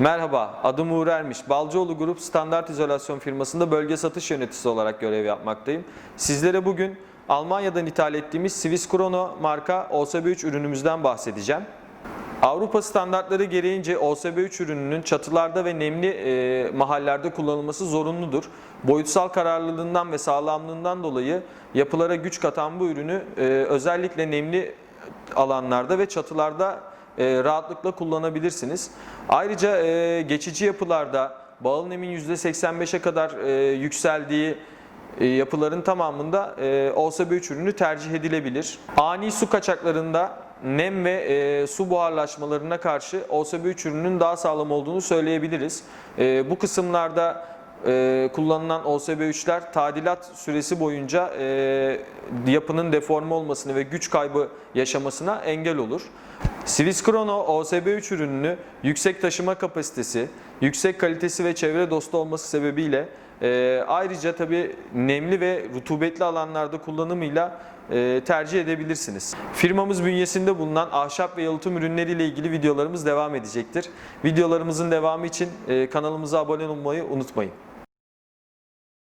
Merhaba, adım Uğur Ermiş. Balcıoğlu Grup Standart İzolasyon firmasında bölge satış yöneticisi olarak görev yapmaktayım. Sizlere bugün Almanya'dan ithal ettiğimiz Swiss Chrono marka OSB3 ürünümüzden bahsedeceğim. Avrupa standartları gereğince OSB3 ürününün çatılarda ve nemli e, mahallerde kullanılması zorunludur. Boyutsal kararlılığından ve sağlamlığından dolayı yapılara güç katan bu ürünü e, özellikle nemli alanlarda ve çatılarda e, rahatlıkla kullanabilirsiniz. Ayrıca e, geçici yapılarda bağıl nemin %85'e kadar e, yükseldiği yapıların tamamında e, OSB3 ürünü tercih edilebilir. Ani su kaçaklarında nem ve e, su buharlaşmalarına karşı OSB3 ürünün daha sağlam olduğunu söyleyebiliriz. E, bu kısımlarda e, kullanılan OSB3'ler tadilat süresi boyunca e, yapının deforme olmasını ve güç kaybı yaşamasına engel olur. Swiss Chrono OSB3 ürününü yüksek taşıma kapasitesi, yüksek kalitesi ve çevre dostu olması sebebiyle e, ayrıca tabi nemli ve rutubetli alanlarda kullanımıyla e, tercih edebilirsiniz. Firmamız bünyesinde bulunan ahşap ve yalıtım ürünleriyle ilgili videolarımız devam edecektir. Videolarımızın devamı için e, kanalımıza abone olmayı unutmayın.